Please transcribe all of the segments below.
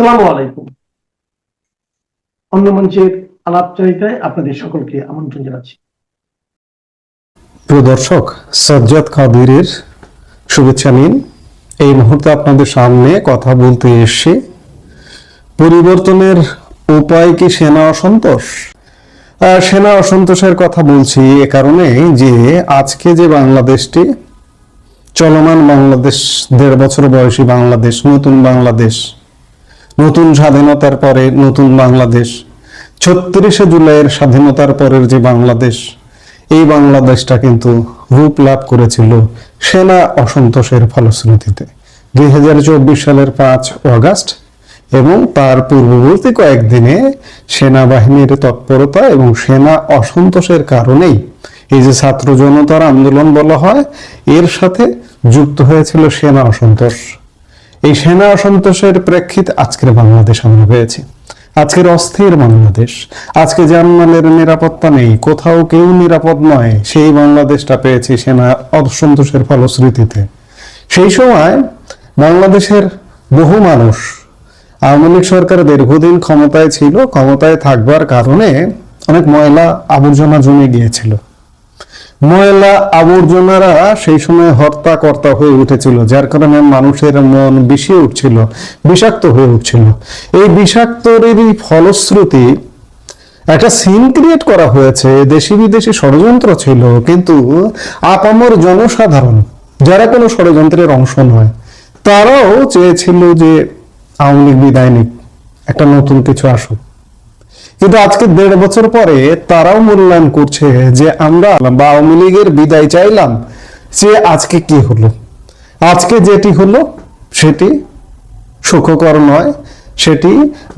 সালামু আলাইকুম। অন্য মঞ্চের আলাপচারিতায় আপনাদের সকলকে আমন্ত্রণ জানাচ্ছি। প্রিয় দর্শক, সজ্জাদ কাদিরের শুভেচ্ছা নিন। এই মুহূর্তে আপনাদের সামনে কথা বলতে এসে পরিবর্তনের উপায় কি সেনা অসন্তোষ? সেনা অসন্তোষের কথা বলছি এ কারণে যে আজকে যে বাংলাদেশটি চলমান বাংলাদেশ, দেড় বছর বয়সী বাংলাদেশ, নতুন বাংলাদেশ নতুন স্বাধীনতার পরে নতুন বাংলাদেশ। ছত্রিশে জুলাইয়ের স্বাধীনতার পরের যে বাংলাদেশ, এই বাংলাদেশটা কিন্তু রূপ লাভ করেছিল সেনা অসন্তোষের ফলশ্রুতিতে। দুই হাজার চব্বিশ সালের পাঁচ অগাস্ট এবং তার পূর্ববর্তী কয়েকদিনে সেনাবাহিনীর তৎপরতা এবং সেনা অসন্তোষের কারণেই এই যে ছাত্র জনতার আন্দোলন বলা হয়, এর সাথে যুক্ত হয়েছিল সেনা অসন্তোষ। এই সেনা অসন্তোষের প্রেক্ষিত আজকের বাংলাদেশ আমরা পেয়েছি। আজকের অস্থির বাংলাদেশ। আজকে জানমালের নিরাপত্তা নেই। কোথাও কেউ নিরাপদ নয়। সেই বাংলাদেশটা পেয়েছি সেনা অসন্তোষের ফলশ্রুতিতে। সেই সময় বাংলাদেশের বহু মানুষ, আওয়ামী লীগ সরকার দীর্ঘদিন ক্ষমতায় ছিল, ক্ষমতায় থাকবার কারণে অনেক ময়লা আবর্জনা জমে গিয়েছিল। ময়লা আবর্জনারা সেই সময় হর্তা কর্তা হয়ে উঠেছিল, যার কারণে মানুষের মন বিষিয়ে উঠছিল, বিষাক্ত হয়ে উঠছিল। এই বিষাক্তরেরই ফলশ্রুতি একটা সিন ক্রিয়েট করা হয়েছে। দেশি বিদেশি ষড়যন্ত্র ছিল, কিন্তু আপামর জনসাধারণ, যারা কোনো ষড়যন্ত্রের অংশ নয়, তারাও চেয়েছিল যে আওয়ামী লীগ বিদায় নিক, একটা নতুন কিছু আসুক। কিন্তু আজকে দেড় বছর পরে তারাও মূল্যায়ন করছে যে আমরা বা আওয়ামী লীগের বিদায় চাইলাম সে আজকে কি হলো? আজকে যেটি হলো, সেটি সুখকর নয়। সেটি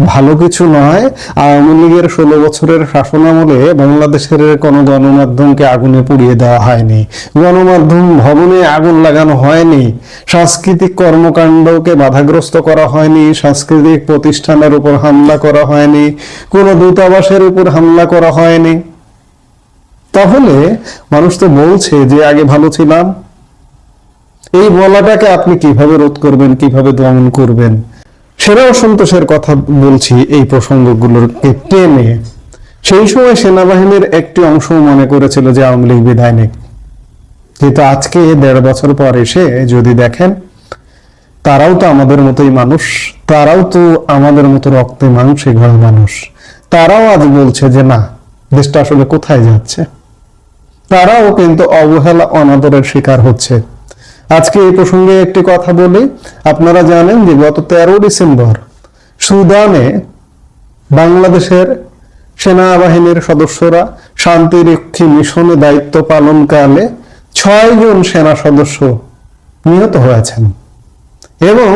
ভালো কিছু নয়। আওয়ামী লীগের ষোলো বছরের শাসনামলে বাংলাদেশের কোনো গণমাধ্যমকে আগুনে পুড়িয়ে দেওয়া হয়নি। গণমাধ্যম ভবনে আগুন লাগানো হয়নি। সাংস্কৃতিক কর্মকাণ্ডকে বাধাগ্রস্ত করা হয়নি। সাংস্কৃতিক প্রতিষ্ঠানের উপর হামলা করা হয়নি। কোনো দূতাবাসের উপর হামলা করা হয়নি। তাহলে মানুষ তো বলছে যে আগে ভালো ছিলাম। এই বলাটাকে আপনি কীভাবে রোধ করবেন, কীভাবে দমন করবেন? সেনা অসন্তোষের কথা বলছি এই প্রসঙ্গগুলোকে টেনে। সেই সময় সেনাবাহিনীর একটি অংশ মনে করেছিল যে আওয়ামী লীগ বিদায় নেই। কিন্তু আজকে দেড় বছর পর এসে যদি দেখেন, তারাও তো আমাদের মতোই মানুষ, তারাও তো আমাদের মতো রক্তে মাংসে ঘর মানুষ। তারাও আজ বলছে যে না, দেশটা আসলে কোথায় যাচ্ছে? তারাও কিন্তু অবহেলা অনাদরের শিকার হচ্ছে। আজকে এই প্রসঙ্গে একটি কথা বলি। আপনারা জানেন যে গত তেরো ডিসেম্বর সুদানে বাংলাদেশের সেনাবাহিনীর সদস্যরা শান্তিরক্ষী মিশনে দায়িত্ব পালনকালে ছয় জন সেনা সদস্য নিহত হয়েছেন এবং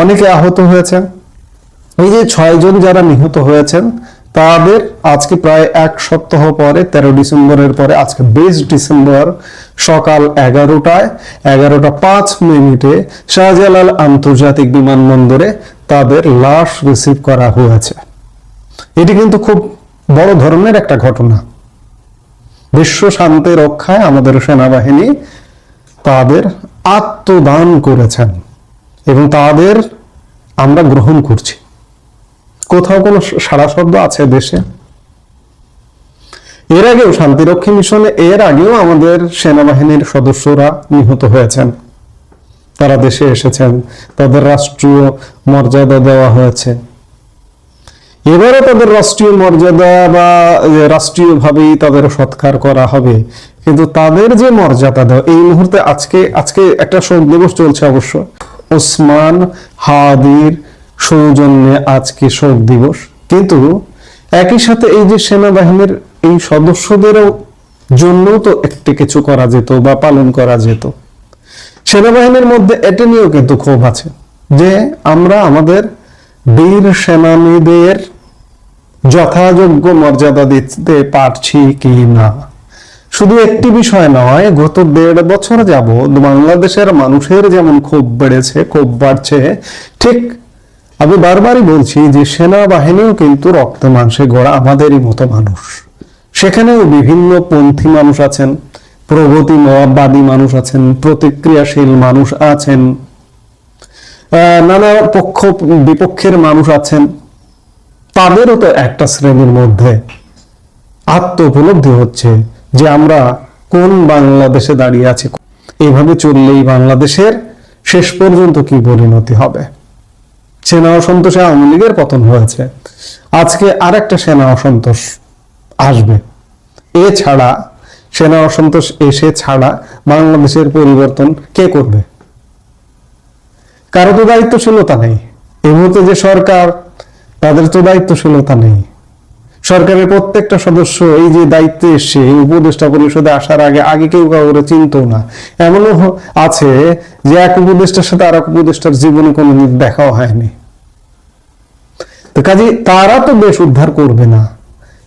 অনেকে আহত হয়েছেন। এই যে ছয়জন যারা নিহত হয়েছেন তাদের আজকে প্রায় এক সপ্তাহ পরে, তেরো ডিসেম্বরের পরে, আজকে বিশ ডিসেম্বর, সকাল এগারোটায়, এগারোটা পাঁচ মিনিটে শাহজালাল আন্তর্জাতিক বিমানবন্দরে তাদের লাশ রিসিভ করা হয়েছে। এটি কিন্তু খুব বড় ধরনের একটা ঘটনা। বিশ্ব শান্তি রক্ষায় আমাদের সেনাবাহিনী তাদের আত্মদান করেছেন এবং তাদের আমরা গ্রহণ করছি। কোথাও কোনো সারা শব্দ আছে দেশে? এর আগেও শান্তিরক্ষী মিশনে এর আগেও আমাদের সেনাবাহিনীর সদস্যরা নিহত হয়েছেন। তারা দেশে এসেছেন। তাদের রাষ্ট্রীয় মর্যাদা দেওয়া হয়েছে। এবারে তাদের রাষ্ট্রীয় মর্যাদা বা রাষ্ট্রীয়ভাবেই তাদের সৎকার করা হবে। কিন্তু তাদের যে মর্যাদা দেওয়া, এই মুহূর্তে আজকে আজকে একটা শোক দিবস চলছে অবশ্য। ওসমান হাদির সৌজন্যে আজকে শোক দিবস। কিন্তু একই সাথে এই যে সেনাবাহিনীর এই সদস্যদেরও জন্য তো একটি কিছু করা যেত বা পালন করা যেত। সেনাবাহিনীর মধ্যে এটা নিয়েও কিন্তু ক্ষোভ আছে যে আমরা আমাদের বীর সেনানীদের যথাযোগ্য মর্যাদা দিতে পারছি কি না? শুধু একটি বিষয় নয়, গত দেড় বছর যাবৎ বাংলাদেশের মানুষের যেমন ক্ষোভ বেড়েছে, ক্ষোভ বাড়ছে, ঠিক আমি বারবারই বলছি যে সেনাবাহিনীও কিন্তু রক্ত মাংসে গড়া আমাদেরই মতো মানুষ। সেখানেও বিভিন্ন পন্থী মানুষ আছেন প্রগতিবাদী মানুষ আছেন, প্রতিক্রিয়াশীল মানুষ আছেন নানা পক্ষ, বিপক্ষের মানুষ আছেন। তাদেরও তো একটা শ্রেণির মধ্যে আত্ম উপলব্ধি হচ্ছে যে আমরা কোন বাংলাদেশে দাঁড়িয়ে আছি। এইভাবে চললেই বাংলাদেশের শেষ পর্যন্ত কি পরিণতি হবে? সেনা অসন্তোষে আওয়ামী লীগের পতন হয়েছে। আজকে আর একটা সেনা অসন্তোষ আসবে। এছাড়া সেনা অসন্তোষ এসে ছাড়া বাংলাদেশের পরিবর্তন কে করবে? কারও তো দায়িত্বশীলতা নেই। এই মুহূর্তে যে সরকার, তাদের তো দায়িত্বশীলতা নেই। সরকারের প্রত্যেকটা সদস্য এই যে দায়িত্বে এই উপদেষ্টা পরিষদে আসার আগে আগে কেউ কাউরে চিনতো না। এমনও আছে যে এক উপদেষ্টার সাথে আর এক উপদেষ্টার জীবনে কোনোদিন দেখাও হয়নি। তো কাজে তারা তো দেশ উদ্ধার করবে না।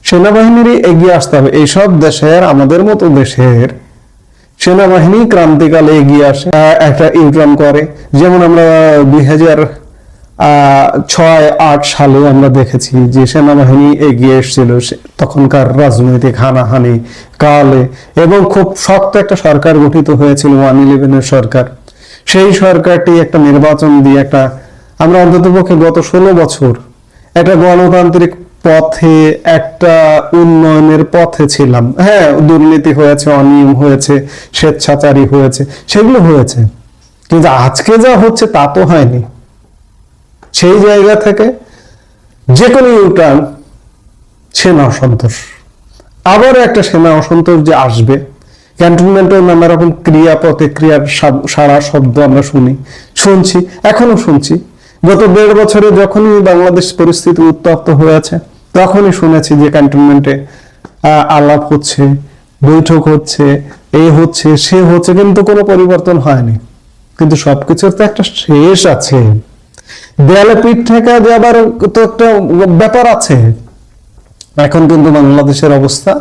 সেনাবাহিনীরই এগিয়ে আসতে হবে। এইসব দেশের, আমাদের মতো দেশের সেনাবাহিনী ক্রান্তিকালে এগিয়ে আসে একটা ইউটার্ন করে। যেমন আমরা দুই হাজার ছয়, আট সালে আমরা দেখেছি যে সেনাবাহিনী এগিয়ে এসেছিল তখনকার রাজনৈতিক হানাহানি কালে এবং খুব শক্ত একটা সরকার গঠিত হয়েছিল, ওয়ান ইলেভেনের সরকার। সেই সরকারটি একটা নির্বাচন দিয়ে একটা, আমরা অন্ততপক্ষে গত ষোলো বছর একটা গণতান্ত্রিক পথে একটা উন্নয়নের পথে ছিলাম। হ্যাঁ দুর্নীতি হয়েছে, অনিয়ম হয়েছে, স্বেচ্ছাচারী হয়েছে, সেগুলো হয়েছে। কিন্তু আজকে যা হচ্ছে তা তো হয়নি। সেই জায়গা থেকে যে কোনো ইউটার্ন সেনা অসন্তোষ। আবার একটা সেনা অসন্তোষ যে আসবে। ক্যান্টনমেন্টেও নানা রকম ক্রিয়া প্রতিক্রিয়ার সারা শব্দ আমরা শুনি, শুনছি, এখনও শুনছি। গত দেড় বছরে যখনই বাংলাদেশ পরিস্থিতি উত্তপ্ত হয়েছে তখনই শুনেছি যে ক্যান্টনমেন্টে আলাপ হচ্ছে, বৈঠক হচ্ছে এই হচ্ছে, সে হচ্ছে, কিন্তু কোনো পরিবর্তন হয়নি। কিন্তু সবকিছুর তো একটা শেষ আছে। দেয়ালে পিঠ ঠেকা যাবার তো একটা ব্যাপার আছে। এখন কিন্তু বাংলাদেশের অবস্থা,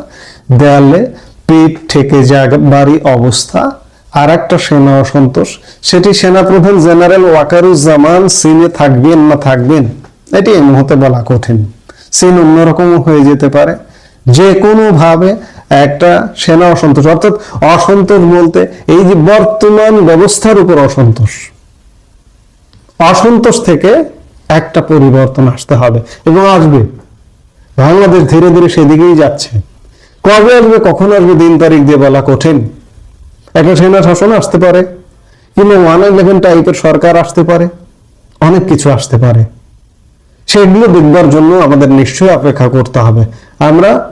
দেয়ালে পিঠ ঠেকে যাবারই অবস্থা। আর একটা সেনা অসন্তোষ, সেটি সেনাপ্রধান জেনারেল ওয়াকারুজ্জামান সিনে থাকবেন না থাকবেন? এটি এই মুহূর্তে বলা কঠিন। সিন অন্যরকম হয়ে যেতে পারে। যে কোনো ভাবে একটা সেনা অসন্তোষ, অর্থাৎ অসন্তোষ বলতে এই যে বর্তমান ব্যবস্থার উপর অসন্তোষ। অসন্তোষ থেকে একটা পরিবর্তন আসতে হবে এবং আসবে। বাংলাদেশ ধীরে ধীরে সেদিকেই যাচ্ছে। কবে আসবে, কখন আসবে, দিন তারিখ দিয়ে বলা কঠিন। একটা সেনা শাসন আসতে পারে, কিংবা ওয়ান ইলেভেন টাইপের সরকার আসতে পারে, অনেক কিছু আসতে পারে। সেগুলো দেখবার জন্য আমাদের নিশ্চয়ই অপেক্ষা করতে হবে। আমরা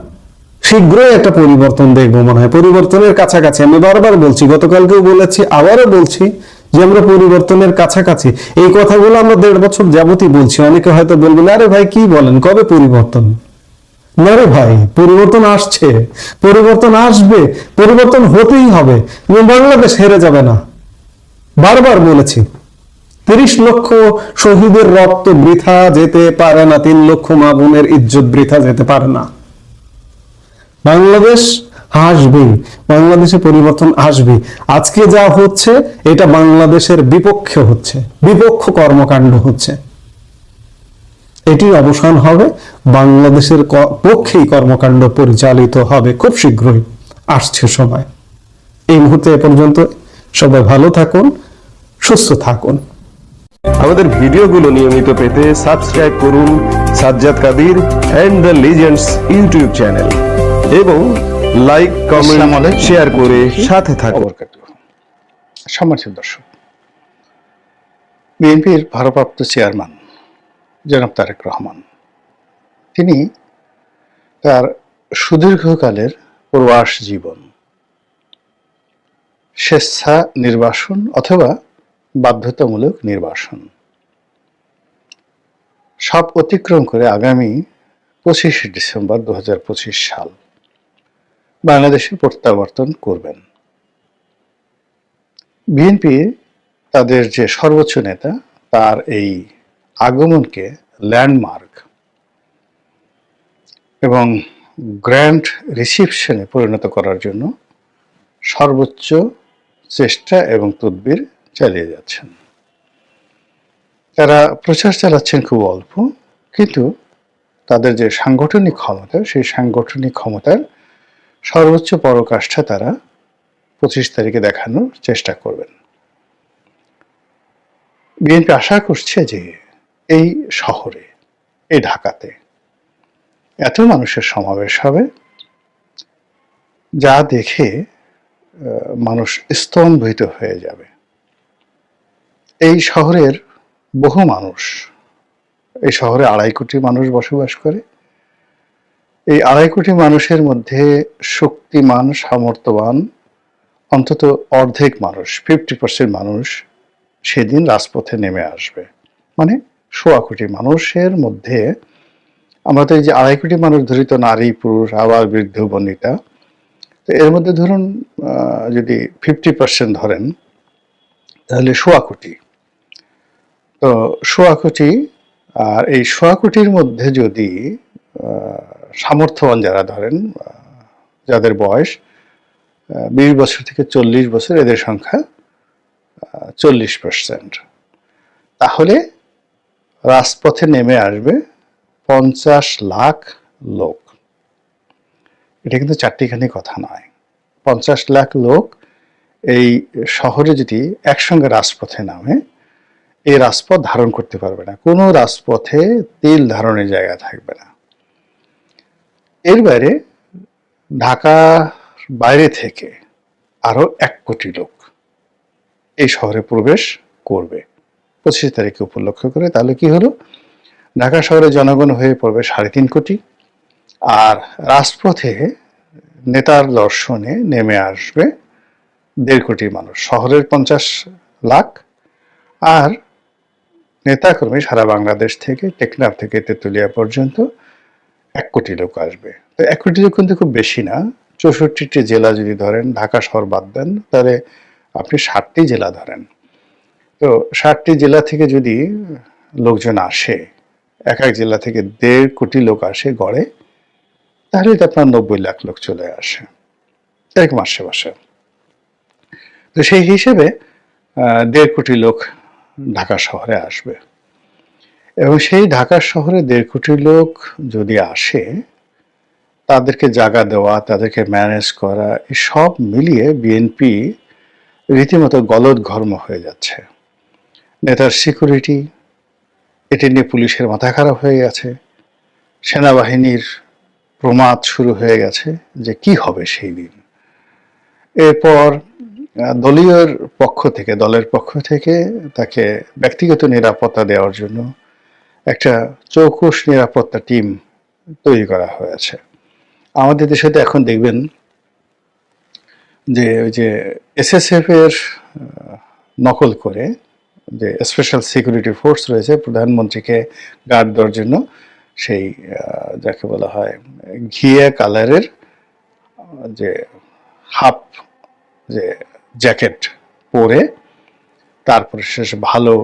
শীঘ্রই একটা পরিবর্তন দেখব মনে হয়। পরিবর্তনের কাছাকাছি আমি বারবার বলছি, গতকালকেও বলেছি, আবারও বলছি যে আমরা পরিবর্তনের কাছাকাছি, এই কথাগুলো আমরা দেড় বছর যাবতই বলছি। অনেকে হয়তো বলবেন আরে ভাই, কি বলেন? কবে পরিবর্তন? না রে ভাই, পরিবর্তন আসছে। পরিবর্তন আসবে, পরিবর্তন হতেই হবে। বাংলাদেশ হেরে যাবে না। বারবার বলেছি, তিরিশ লক্ষ শহীদের রক্ত বৃথা যেতে পারে না, তিন লক্ষ মা বোনের ইজ্জত বৃথা যেতে পারে না। বাংলাদেশ আসবে, বাংলাদেশে পরিবর্তন আসবে। আজকে যা হচ্ছে, এটা বাংলাদেশের বিপক্ষে হচ্ছে, বিপক্ষ কর্মকাণ্ড হচ্ছে। এটির অবসান হবে, বাংলাদেশের পক্ষেই কর্মকাণ্ড পরিচালিত হবে খুব শীঘ্রই, আসছে সময়। এই মুহূর্তে এ পর্যন্ত সবাই ভালো থাকুন, সুস্থ থাকুন। আমাদের ভিডিওগুলো নিয়মিত পেতে সাবস্ক্রাইব করুন Sajjad Kadir and the legends YouTube channel এবং লাইক কমেন্ট। শেয়ার করে সাথে থাকুন। সম্মানিত দর্শক বিএনপির ভারপ্রাপ্ত চেয়ারম্যান জনাব তারেক রহমান তিনি তার সুদীর্ঘকালের প্রবাস জীবন স্বেচ্ছা নির্বাসন অথবা বাধ্যতামূলক নির্বাসন সব অতিক্রম করে আগামী পঁচিশে ডিসেম্বর দু হাজার পঁচিশ সাল। বাংলাদেশে প্রত্যাবর্তন করবেন। বিএনপি তাদের যে সর্বোচ্চ নেতা, তার এই আগমনকে ল্যান্ডমার্ক এবং গ্র্যান্ড রিসিপশনে পরিণত করার জন্য সর্বোচ্চ চেষ্টা এবং তদবির চালিয়ে যাচ্ছেন। তারা প্রচার চালাচ্ছেন খুব অল্প, কিন্তু তাদের যে সাংগঠনিক ক্ষমতা, সেই সাংগঠনিক ক্ষমতার সর্বোচ্চ পরকাষ্ঠা তারা পঁচিশ তারিখে দেখানোর চেষ্টা করবেন। বিএনপি আশা করছে যে এই শহরে, এই ঢাকাতে এত মানুষের সমাবেশ হবে যা দেখে মানুষ স্তম্ভিত হয়ে যাবে। এই শহরের বহু মানুষ, এই শহরে আড়াই কোটি মানুষ বসবাস করে এই আড়াই কোটি মানুষের মধ্যে শক্তিমান, সামর্থ্যবান, অন্তত অর্ধেক মানুষ ফিফটি পার্সেন্ট মানুষ সেদিন রাজপথে নেমে আসবে। মানে সোয়া কোটি মানুষের মধ্যে আমরা তো এই যে আড়াই কোটি মানুষ ধরিত নারী, পুরুষ, আবার বৃদ্ধ, বনিতা, তো এর মধ্যে ধরুন যদি ফিফটি পার্সেন্ট ধরেন, তাহলে সোয়া কোটি। তো সোয়া কোটি, আর এই সোয়া কোটির মধ্যে যদি সামর্থ্যবান যারা ধরেন যাদের বয়স বিশ বছর থেকে চল্লিশ বছর, এদের সংখ্যা চল্লিশ পার্সেন্ট তাহলে রাজপথে নেমে আসবে পঞ্চাশ লাখ লোক। এটা কিন্তু চারটিখানি কথা নয়। পঞ্চাশ লাখ লোক এই শহরে যদি একসঙ্গে রাজপথে নামে, এই রাজপথ ধারণ করতে পারবে না। কোনো রাজপথে তেল ধারণের জায়গা থাকবে না। এর বাইরে ঢাকা বাইরে থেকে আরও এক কোটি লোক এই শহরে প্রবেশ করবে। পঁচিশ তারিখে উপলক্ষ করে, তাহলে কি হলো? ঢাকা শহরে জনগণ হয়ে পড়বে সাড়ে তিন কোটি, আর রাজপথে নেতার দর্শনে নেমে আসবে দেড় কোটি মানুষ, শহরের পঞ্চাশ লাখ। আর নেতাকর্মী সারা বাংলাদেশ থেকে, টেকনাফ থেকে তেঁতুলিয়া পর্যন্ত এক কোটি লোক আসবে। তো এক কোটি লোক কিন্তু খুব বেশি না। চৌষট্টিটি জেলা যদি ধরেন, ঢাকা শহর বাদ দেন, তাহলে আপনি ষাটটি জেলা ধরেন। তো ষাটটি জেলা থেকে যদি লোকজন আসে, এক এক জেলা থেকে দেড় কোটি লোক আসে গড়ে, তাহলে তো আপনার নব্বই লাখ লোক চলে আসে। এরকম আশেপাশে তো সেই হিসেবে দেড় কোটি লোক ঢাকা শহরে আসবে। এবং সেই ঢাকা শহরে দেড় কোটি লোক যদি আসে, তাদেরকে জায়গা দেওয়া, তাদেরকে ম্যানেজ করা সব মিলিয়ে বিএনপি রীতিমতো গলদ ঘর্ম হয়ে যাচ্ছে। নেতার সিকিউরিটি এটি নিয়ে পুলিশের মাথা খারাপ হয়ে গেছে। সেনাবাহিনীর প্রমাদ শুরু হয়ে গেছে যে কি হবে সেই দিন। এরপর দলীয় পক্ষ থেকে, দলের পক্ষ থেকে তাকে ব্যক্তিগত নিরাপত্তা দেওয়ার জন্য একটা চৌকুশ নিরাপত্তা টিম তৈরি করা হয়েছে। আমাদের দেশে তো এখন দেখবেন যে ওই যে এসএসএফ এর নকল করে যে স্পেশাল সিকিউরিটি ফোর্স রয়েছে প্রধানমন্ত্রীকে গার্ড দেওয়ার জন্য, সেই যাকে বলা হয় ঘিয়ে কালারের যে হাফ যে জ্যাকেট পরে তারপরে শেষ ভালো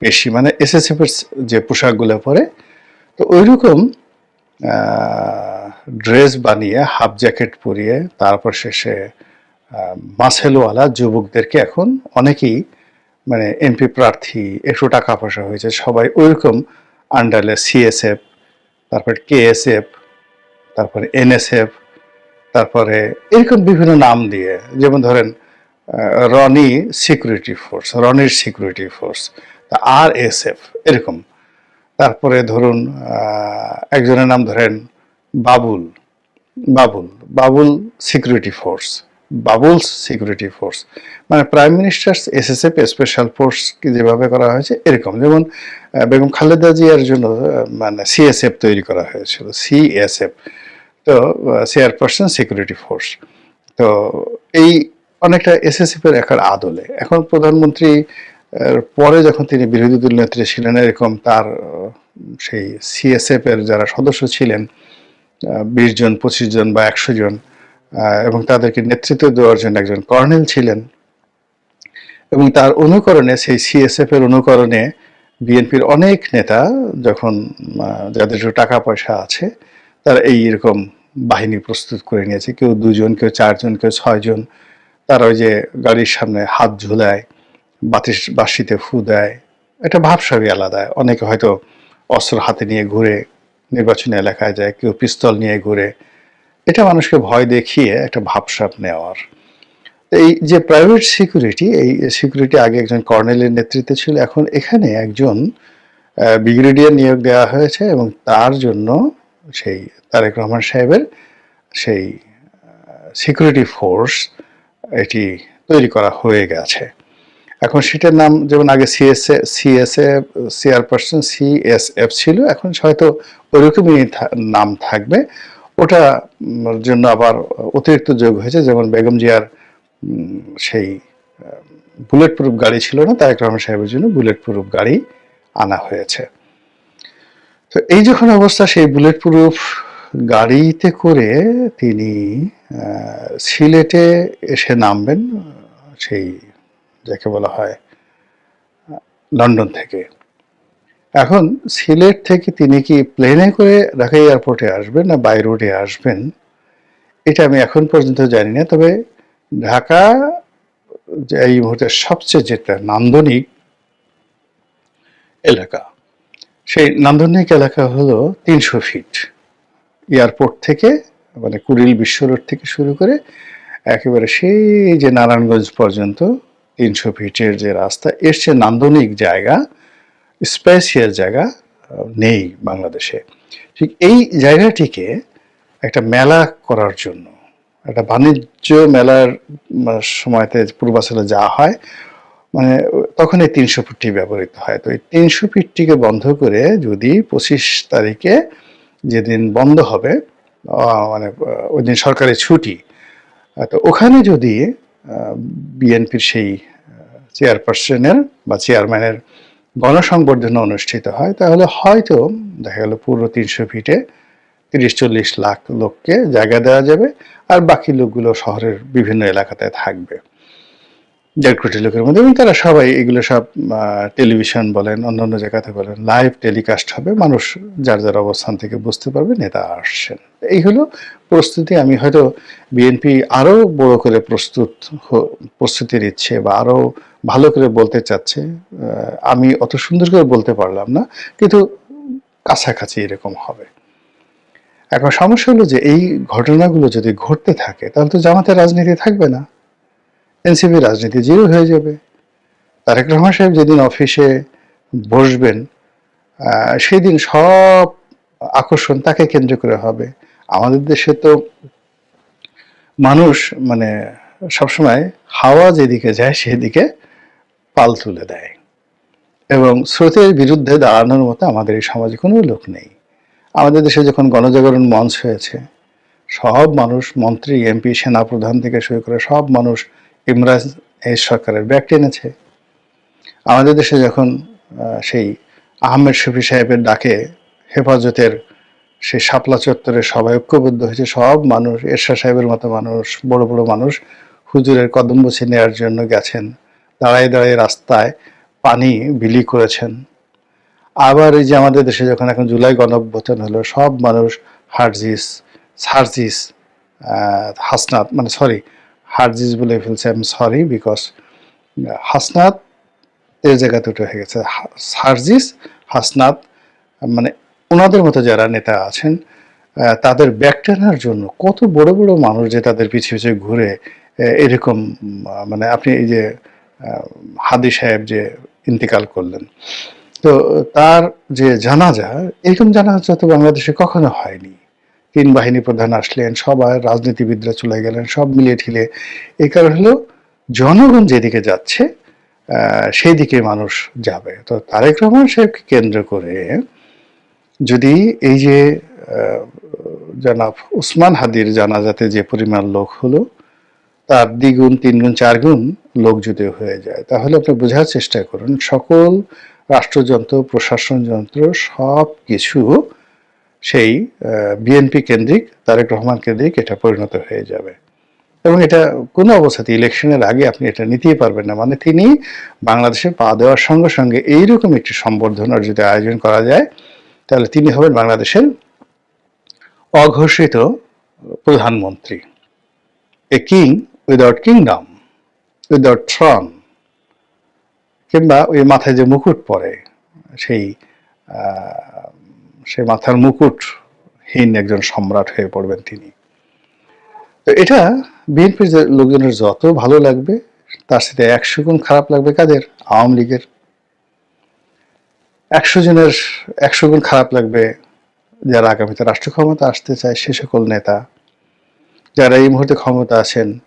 পেশি মানে এসএসএফ এর যে পোশাকগুলো পরে। তো ওইরকম ড্রেস বানিয়ে হাফ জ্যাকেট পরিয়ে, তারপর শেষে মাসেলওয়ালা যুবকদেরকে এখন অনেকেই মানে এমপি প্রার্থী, একটু টাকা পয়সা হয়েছে, সবাই ওইরকম আন্ডারলে সিএসএফ তারপর কেএসএফ তারপরে এনএসএফ তারপরে এরকম বিভিন্ন নাম দিয়ে, যেমন ধরেন রনি সিকিউরিটি ফোর্স রনির security force R S F এরকম। তারপরে ধরুন একজনের নাম ধরেন Babul Babul Babul security force Babul's security force মানে prime minister's SSF special force যেভাবে করা হয়েছে, এরকম। যেমন বেগম খালেদা জিয়ার জন্য মানে সিএসএফ তৈরি করা হয়েছিল সিএসএফ তো চেয়ারপারসন সিকিউরিটি ফোর্স তো, এই অনেকটা এসএসএফ এর একার আদলে। এখন প্রধানমন্ত্রী পরে যখন তিনি বিরোধী দল নেত্রী ছিলেন, এরকম তার সেই সিএসএফ এর যারা সদস্য ছিলেন বিশ জন, পঁচিশ জন বা একশো জন এবং তাদেরকে নেতৃত্ব দেওয়ার জন্য একজন কর্নেল ছিলেন এবং তার অনুকরণে, সেই সিএসএফ এর অনুকরণে বিএনপির অনেক নেতা যখন যাদের টাকা পয়সা আছে, তারা এই এরকম বাহিনী প্রস্তুত করে নিয়েছে। কেউ দুজন, কেউ চারজন, কেউ ছয়জন, তারা ওই যে গাড়ির সামনে হাত ঝুলায় বাতিস বাসিতে ফু দেয়। একটা ভাবসাবই আলাদা। অনেকে হয়তো অস্ত্র হাতে নিয়ে ঘুরে নির্বাচনী এলাকায় যায়, কেউ পিস্তল নিয়ে ঘুরে। এটা মানুষকে ভয় দেখিয়ে একটা ভাবসাপ নেওয়ার। এই যে প্রাইভেট সিকিউরিটি এই সিকিউরিটি আগে একজন কর্নেলের নেতৃত্বে ছিল, এখন এখানে একজন ব্রিগেডিয়ার নিয়োগ দেওয়া হয়েছে এবং তার জন্য সেই তারেক রহমান সাহেবের সেই সিকিউরিটি ফোর্স এটি তৈরি করা হয়ে গেছে। এখন সেটার নাম, যেমন আগে সিএসএ সিএসএ চেয়ারপারসন সিএসএফ ছিল, এখন হয়তো ওইরকমই নাম থাকবে। ওটা জন্য আবার অতিরিক্ত যোগ হয়েছে, যেমন বেগম জিয়ার সেই বুলেট প্রুফ গাড়ি ছিল না, তারেক রহমান সাহেবের জন্য বুলেট প্রুফ গাড়ি আনা হয়েছে। তো এই যখন অবস্থা, সেই বুলেট প্রুফ গাড়িতে করে তিনি সিলেটে এসে নামবেন, সেই যাকে বলা হয়, লন্ডন থেকে। এখন সিলেট থেকে তিনি কি প্লেনে করে ঢাকা এয়ারপোর্টে আসবেন না বাই রোডে আসবেন? এটা আমি এখন পর্যন্ত জানি না, তবে ঢাকা এই মুহূর্তে সবচেয়ে যেটা নান্দনিক এলাকা, সেই নান্দনিক এলাকা হলো তিনশো ফিট। এয়ারপোর্ট থেকে মানে কুড়িল বিশ্ব রোড থেকে শুরু করে একেবারে সেই যে নারায়ণগঞ্জ পর্যন্ত তিনশো ফিটের যে রাস্তা, এর চেয়ে নান্দনিক জায়গা, স্পেশিয়াল জায়গা নেই বাংলাদেশে। ঠিক এই জায়গাটিকে একটা মেলা করার জন্য, একটা বাণিজ্য মেলার সময়তে পূর্বাচলে যাওয়া হয় মানে তখন এই তিনশো ফিটটি ব্যবহৃত হয়। তো এই তিনশো ফিটটিকে বন্ধ করে যদি পঁচিশ তারিখে যেদিন বন্ধ হবে মানে ওই দিন সরকারি ছুটি তো ওখানে যদি বিএনপির সেই চেয়ারপারসনের বা চেয়ারম্যানের গণসংবর্ধনা অনুষ্ঠিত হয়, তাহলে হয়তো দেখা গেল পুরো তিনশো ফিটে তিরিশ চল্লিশ লাখ লোককে জায়গা দেওয়া যাবে, আর বাকি লোকগুলো শহরের বিভিন্ন এলাকাতে থাকবে। দেড় লোকের মধ্যে। এবং তারা সবাই এগুলো সব টেলিভিশন বলেন, অন্যান্য জায়গাতে বলেন, লাইভ টেলিকাস্ট হবে। মানুষ যার যার অবস্থান থেকে বুঝতে পারবে, নেতা আসছেন। এই হলো প্রস্তুতি। আমি হয়তো বিএনপি আরও বড় করে প্রস্তুত প্রস্তুতির ইচ্ছে বা আরও ভালো করে বলতে চাচ্ছে আমি অত সুন্দর করে বলতে পারলাম না, কিন্তু কাছাকাছি এরকম হবে। এখন সমস্যা হলো যে এই ঘটনাগুলো যদি ঘটতে থাকে, তাহলে তো জামাতের রাজনীতি থাকবে না। এনসিপি রাজনীতি জিরো হয়ে যাবে। তারেক রহমান সাহেব যেদিন অফিসে বসবেন সেদিন সব আকর্ষণ তাকে কেন্দ্র করে হবে। আমাদের দেশে তো মানুষ মানে সবসময় হাওয়া যেদিকে যায়, সেদিকে পাল তুলে দেয়। এবং স্রোতের বিরুদ্ধে দাঁড়ানোর মতো আমাদের এই সমাজে কোনো লোক নেই। আমাদের দেশে যখন গণজাগরণ মঞ্চ হয়েছে, সব মানুষ, মন্ত্রী, এমপি, সেনাপ্রধান থেকে শুরু করে সব মানুষ ইমরাজ এই সরকারের ব্যাগ টেনেছে আমাদের দেশে যখন সেই আহমেদ শফি সাহেবের ডাকে হেফাজতের সেই শাপলা চত্বরে সবাই ঐক্যবদ্ধ হয়েছে, সব মানুষ এরশা সাহেবের মতো মানুষ, বড় বড় মানুষ হুজুরের কদম বসে নেওয়ার জন্য গেছেন, দাঁড়ায় দাঁড়িয়ে রাস্তায় পানি বিলি করেছেন। আবার এই যে আমাদের দেশে যখন এখন জুলাই গণঅভ্যুত্থান হলো, সব মানুষ হার্জিস, সার্জিস হাসনাত মানে সরি হার্জিস বলে ফেলছে I am sorry because Hasnat এর জায়গা দুটো হয়ে গেছে। হা- সার্জিস হাসনাত মানে ওনাদের মতো যারা নেতা আছেন তাদের ব্যাক টানার জন্য কত বড় বড় মানুষ যে তাদের পিছিয়ে পিছিয়ে ঘুরে এরকম মানে আপনি এই যে হাদি সাহেব যে ইন্তেকাল করলেন। তো তার যে জানাজা, এরকম জানাজা তো বাংলাদেশে কখনো হয়নি। তিন বাহিনী প্রধান আসলেন, সবাই রাজনীতিবিদরা চলে গেলেন, সব মিলিয়ে ঠিলে। এই কারণ হলো, জনগণ যেদিকে যাচ্ছে সেই দিকে মানুষ যাবে। তো তারেক রহমান সাহেবকে কেন্দ্র করে যদি এই যে জনাব উসমান হাদির জানাজাতে যে পরিমাণ লোক হলো, তার দ্বিগুণ, তিনগুণ, চারগুণ লোক যদি হয়ে যায়, তাহলে আপনি বোঝার চেষ্টা করুন, সকল রাষ্ট্রযন্ত্র প্রশাসন যন্ত্র সব কিছু সেই বিএনপি কেন্দ্রিক, তারেক রহমান কেন্দ্রিক এটা পরিণত হয়ে যাবে। এবং এটা কোনো অবস্থাতে ইলেকশনের আগে আপনি এটা নিতেই পারবেন না। মানে তিনি বাংলাদেশে পা দেওয়ার সঙ্গে সঙ্গে এইরকম একটি সম্বর্ধনার যদি আয়োজন করা যায়, তাহলে তিনি হবেন বাংলাদেশের অঘোষিত প্রধানমন্ত্রী। A king without kingdom, without throne, কিংবা ওই মাথায় যে মুকুট পরে সেই সেই মাথার মুকুটহীন একজন সম্রাট হয়ে পড়বেন তিনি। তো এটা বিএনপির লোকজনের যত ভালো লাগবে, তার সাথে একশো গুণ খারাপ লাগবে কাদের? আওয়ামী লীগের। একশো জনের, একশো গুণ খারাপ লাগবে যারা আগামীতে রাষ্ট্র ক্ষমতা আসতে চায় সে সকল নেতা। যারা এই মুহূর্তে ক্ষমতা আছেন,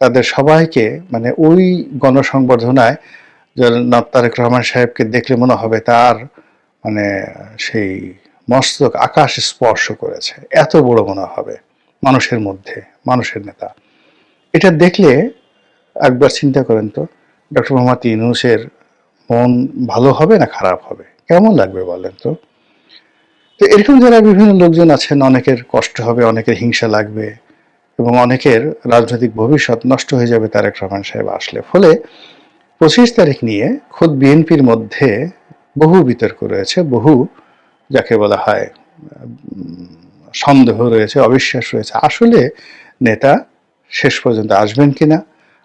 তাদের সবাইকে মানে ওই গণসংবর্ধনায় জনাব তারেক রহমান সাহেবকে দেখলে মনে হবে তার মানে সেই মস্তক আকাশ স্পর্শ করেছে। এত বড় মনে হবে মানুষের মধ্যে, মানুষের নেতা। এটা দেখলে একবার চিন্তা করেন তো, ডক্টর মোহাম্মদ ইউনুসের মন ভালো হবে না খারাপ হবে? কেমন লাগবে বলেন তো? তো এরকম যারা বিভিন্ন লোকজন আছেন, অনেকের কষ্ট হবে, অনেকের হিংসা লাগবে এবং অনেকের রাজনৈতিক ভবিষ্যৎ নষ্ট হয়ে যাবে তারেক রহমান সাহেব আসলে। ফলে পঁচিশ তারিখ নিয়ে খোদ বিএনপির মধ্যে বহু বিতর্ক রয়েছে, বহু যাকে বলা হয় সন্দেহ রয়েছে, অবিশ্বাস রয়েছে। আসলে নেতা শেষ পর্যন্ত আসবেন কিনা,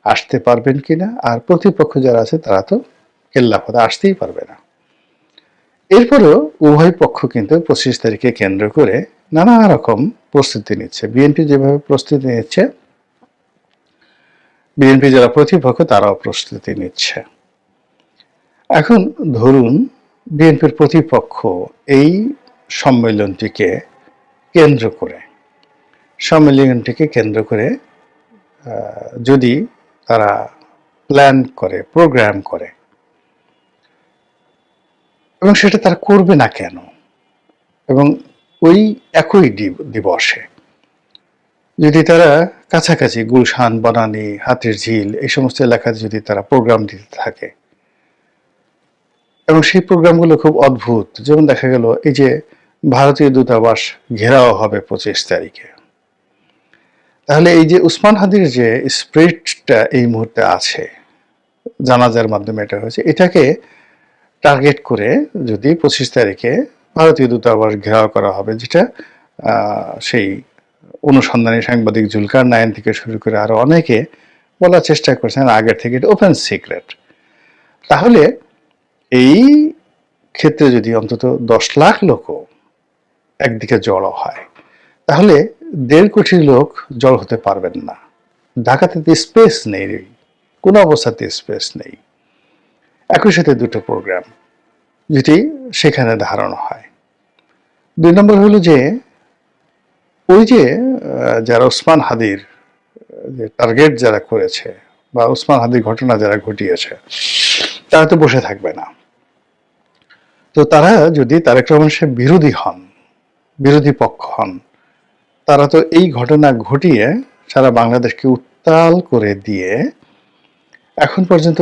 আসতে পারবেন কিনা, আর প্রতিপক্ষ যারা আছে তারা তো কেল্লাফতে আসতেই পারবে না। এরপরেও উভয় পক্ষ কিন্তু পঁচিশ তারিখে কেন্দ্র করে নানা রকম প্রস্তুতি নিচ্ছে। বিএনপি যেভাবে প্রস্তুতি নিচ্ছে, বিএনপি যারা প্রতিপক্ষ তারাও প্রস্তুতি নিচ্ছে। এখন ধরুন বিএনপির প্রতিপক্ষ এই সম্মেলনটিকে কেন্দ্র করে, সম্মেলনটিকে কেন্দ্র করে যদি তারা প্ল্যান করে, প্রোগ্রাম করে, এবং সেটা তারা করবে না কেন? এবং ওই একই দিব- দিবসে যদি তারা কাছাকাছি গুলশান, বনানী হাতির ঝিল এই সমস্ত এলাকাতে যদি তারা প্রোগ্রাম দিতে থাকে এবং সেই প্রোগ্রামগুলো খুব অদ্ভুত। যেমন দেখা গেল, এই যে ভারতীয় দূতাবাস ঘেরাও হবে পঁচিশ তারিখে। তাহলে এই যে উসমান হাদির যে স্প্রিটটা এই মুহূর্তে আছে, জানাজার মাধ্যমে এটা হয়েছে, এটাকে টার্গেট করে যদি পঁচিশ তারিখে ভারতীয় দূতাবাস ঘেরাও করা হবে, যেটা সেই অনুসন্ধানী সাংবাদিক জুলকার নায়ন থেকে শুরু করে আরও অনেকে বলার চেষ্টা করছেন আগের থেকে, এটা ওপেন সিক্রেট তাহলে এই ক্ষেত্রে যদি অন্তত দশ লাখ লোকও একদিকে জড়ো হয়, তাহলে দেড় কোটি লোক জড়ো হতে পারবেন না। ঢাকাতে স্পেস নেই কোনো অবস্থাতে স্পেস নেই। একই সাথে দুটো প্রোগ্রাম যেটি সেখানে ধারণ হয়। দুই নম্বর হলো যে, ওই যে যারা ওসমান হাদির টার্গেট যারা করেছে বা ওসমান হাদির ঘটনা যারা ঘটিয়েছে তারা তো বসে থাকবে না। তো তারা যদি তারেক রহমান সাহেব বিরোধী হন, বিরোধী পক্ষ হন, তারা তো এই ঘটনা ঘটিয়ে সারা বাংলাদেশকে উত্তাল করে দিয়ে এখন পর্যন্ত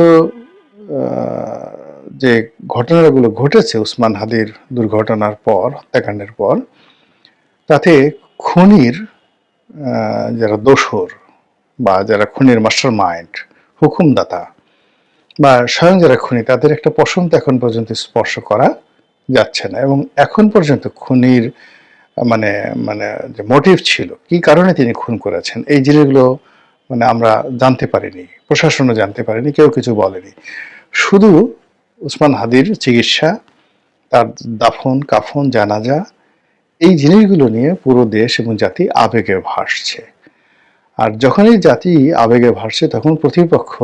যে ঘটনাগুলো ঘটেছে উসমান হাদির দুর্ঘটনার পর, হত্যাকাণ্ডের পর, তাতে খুনির যারা দোসর বা যারা খুনির মাস্টার মাইন্ড হুকুমদাতা বা স্বয়ং যারা খুনি, তাদের একটা তো এখন পর্যন্ত স্পর্শ করা যাচ্ছে না। এবং এখন পর্যন্ত খুনির মানে মানে যে মোটিভ ছিল, কি কারণে তিনি খুন করেছেন, এই জিনিসগুলো মানে আমরা জানতে পারিনি, প্রশাসনও জানতে পারিনি, কেউ কিছু বলেনি। শুধু উসমান হাদির চিকিৎসা, তার দাফন, কাফন, জানাজা, এই জিনিসগুলো নিয়ে পুরো দেশ এবং জাতি আবেগে ভাসছে। আর যখনই জাতি আবেগে ভাসছে, তখন প্রতিপক্ষ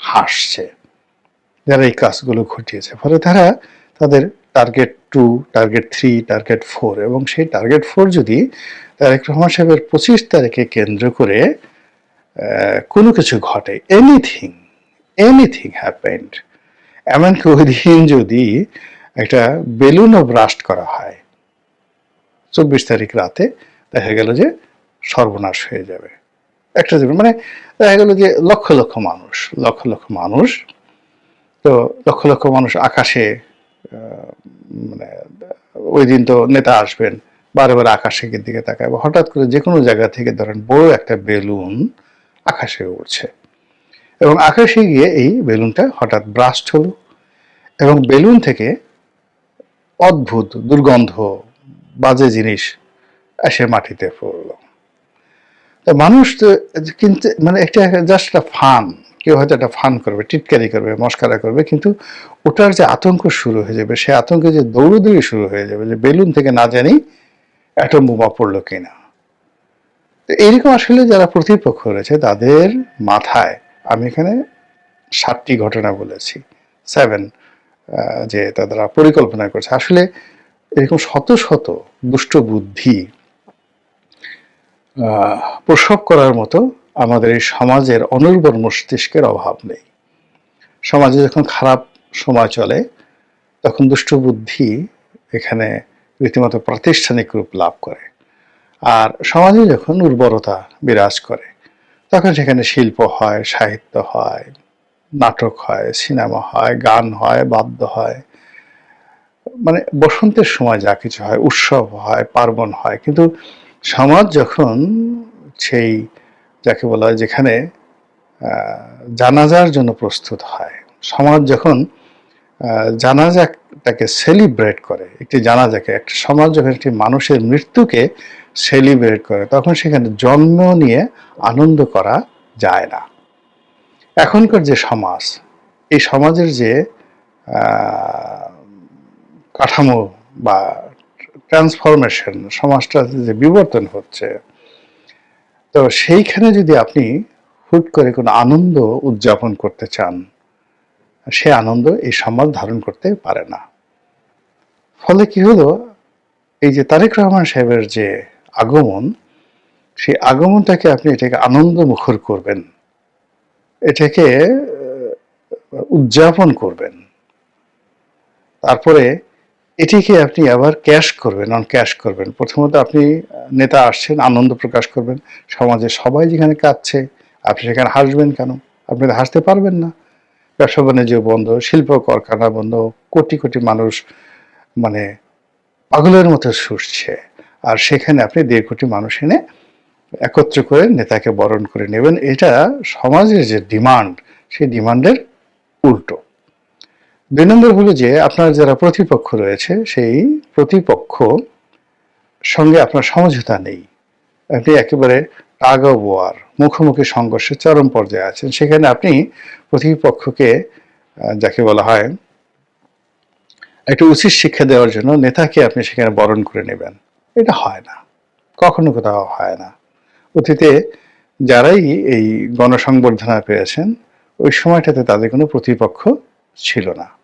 হাসছে। যারা এই কাজগুলো ঘটিয়েছে। ফলে তারা তাদের target two target three target four এবং সেই টার্গেট ফোর যদি তারেক রহমান সাহেবের পঁচিশ তারিখে কেন্দ্র করে কোনো কিছু ঘটে এনিথিং এনিথিং হ্যাপেন্ড এমনকি ওই দিন যদি একটা বেলুনও ব্রাস্ট করা হয়, চব্বিশ তারিখ রাতে দেখা গেল যে সর্বনাশ হয়ে যাবে। একটা জীবন। মানে দেখা গেল যে লক্ষ লক্ষ মানুষ, লক্ষ লক্ষ মানুষ। তো লক্ষ লক্ষ মানুষ আকাশে মানে ওই দিন তো নেতা আসবেন, বারে বারে আকাশের দিকে তাকায়। বা হঠাৎ করে যে কোনো জায়গা থেকে ধরেন বড় একটা বেলুন আকাশে উঠছে এবং আকাশে গিয়ে এই বেলুনটা হঠাৎ ব্রাস্ট হলো এবং বেলুন থেকে অদ্ভুত, দুর্গন্ধ, বাজে জিনিস এসে মাটিতে পড়ল। তো মানুষ কিন্তু মানে একটা জাস্ট একটা ফান, কেউ হয়তো একটা ফান করবে, টিটকারি করবে, মস্কারা করবে, কিন্তু ওটার যে আতঙ্ক শুরু হয়ে যাবে, সে আতঙ্কে যে দৌড়দৌড়ি শুরু হয়ে যাবে, যে বেলুন থেকে না জানি অ্যাটম বোমা পড়ল কিনা। তো এইরকম আসলে যারা প্রতিপক্ষ রয়েছে, তাদের মাথায়, আমি এখানে সাতটি ঘটনা বলেছি সেভেন যে তারা পরিকল্পনা করছে। আসলে এরকম শত শত দুষ্ট বুদ্ধি প্রসব করার মতো আমাদের এই সমাজের অনুর্বর মস্তিষ্কের অভাব নেই। সমাজে যখন খারাপ সময় চলে, তখন দুষ্ট বুদ্ধি এখানে রীতিমতো প্রাতিষ্ঠানিক রূপ লাভ করে। আর সমাজে যখন উর্বরতা বিরাজ করে, তখন সেখানে শিল্প হয়, সাহিত্য হয়, নাটক হয়, সিনেমা হয়, গান হয়, বাদ্য হয়। মানে বসন্তের সময় যা কিছু হয়, উৎসব হয়, পার্বণ হয়। কিন্তু সমাজ যখন সেই, যাকে বলা হয় যেখানে জানাজার জন্য প্রস্তুত হয়, সমাজ যখন জানাজাটাকে সেলিব্রেট করে, একটি জানাজাকে, একটা সমাজ যখন একটি মানুষের মৃত্যুকে সেলিব্রেট করে, তখন সেখানে জন্ম নিয়ে আনন্দ করা যায় না। এখনকার যে সমাজ, এই সমাজের যে কাঠামো বা ট্রান্সফরমেশন সমাজটা যে বিবর্তন হচ্ছে, তো সেইখানে যদি আপনি হুট করে কোনো আনন্দ উদযাপন করতে চান, সে আনন্দ এই সমাজ ধারণ করতে পারে না। ফলে কি হলো? এই যে তারেক রহমান সাহেবের যে আগমন, সেই আগমনটাকে আপনি এটাকে আনন্দ মুখর করবেন, এটাকে উদযাপন করবেন। তারপরে এটিকে আপনি আবার ক্যাশ করবেন অন ক্যাশ করবেন। প্রথমত আপনি নেতা আসছেন, আনন্দ প্রকাশ করবেন। সমাজে সবাই যেখানে কাঁদছে, আপনি সেখানে হাসবেন কেন? আপনি হাসতে পারবেন না। ব্যবসা বাণিজ্য বন্ধ, শিল্প কারখানা বন্ধ, কোটি কোটি মানুষ মানে পাগলের মতো শুষছে। আর সেখানে আপনি দেড় কোটি মানুষ এনে একত্র করে নেতাকে বরণ করে নেবেন। এটা সমাজের যে ডিমান্ড সেই ডিমান্ডের উল্টো। দুই নম্বর হলো যে আপনার যারা প্রতিপক্ষ রয়েছে, সেই প্রতিপক্ষ সঙ্গে আপনার সমঝোতা নেই। আপনি একেবারে টাগ ওয়ার মুখোমুখি সংঘর্ষের চরম পর্যায়ে আছেন। সেখানে আপনি প্রতিপক্ষকে যাকে বলা হয় একটা উচিত শিক্ষা দেওয়ার জন্য নেতাকে আপনি সেখানে বরণ করে নেবেন। এটা হয় না। কখনো কোথাও হয় না। অতীতে যারাই এই গণসংবর্ধনা পেয়েছেন, ওই সময়টাতে তাদের কোনো প্রতিপক্ষ ছিল না।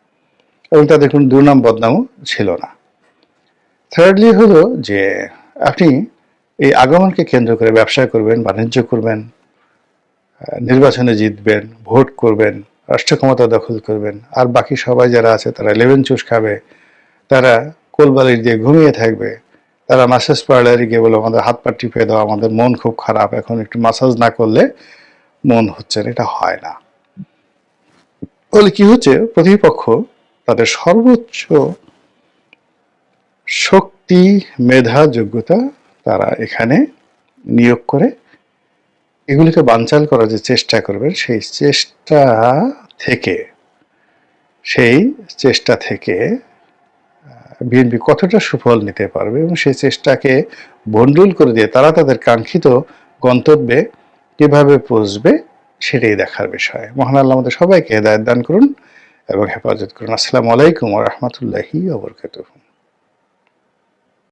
এবং তাদের কোনো দুর্নাম বদনামও ছিল না। থার্ডলি হলো যে, আপনি এই আগমনকে কেন্দ্র করে ব্যবসা করবেন, বাণিজ্য করবেন, নির্বাচনে জিতবেন, ভোট করবেন, রাষ্ট্র ক্ষমতা দখল করবেন, আর বাকি সবাই যারা আছে তারা লেভেন চুষ খাবে, তারা কোলবালির দিয়ে ঘুমিয়ে থাকবে, তারা মাসাজ পার্লারে গিয়ে বলে আমাদের হাত পা টিপে দাও, আমাদের মন খুব খারাপ, এখন একটু মাসাজ না করলে মন হচ্ছে না। এটা হয় না। ফলে কি হচ্ছে? প্রতিপক্ষ তাদের সর্বোচ্চ শক্তি, মেধা, যোগ্যতা তারা এখানে নিয়োগ করে। এগুলিকে বানচাল করার যে চেষ্টা করবেন, সেই চেষ্টা থেকে, সেই চেষ্টা থেকে বিএনপি কতটা সুফল নিতে পারবে এবং সেই চেষ্টাকে বন্ডুল করে দিয়ে তারা তাদের কাঙ্ক্ষিত গন্তব্যে কীভাবে পৌঁছবে, সেটাই দেখার বিষয়। মহান আল্লাহ আমাদের সবাইকে হেদায়ত দান করুন। এবং হেফাজত করুন। আসসালামু আলাইকুম রহমতুল্লাহি ওবরকাতুহ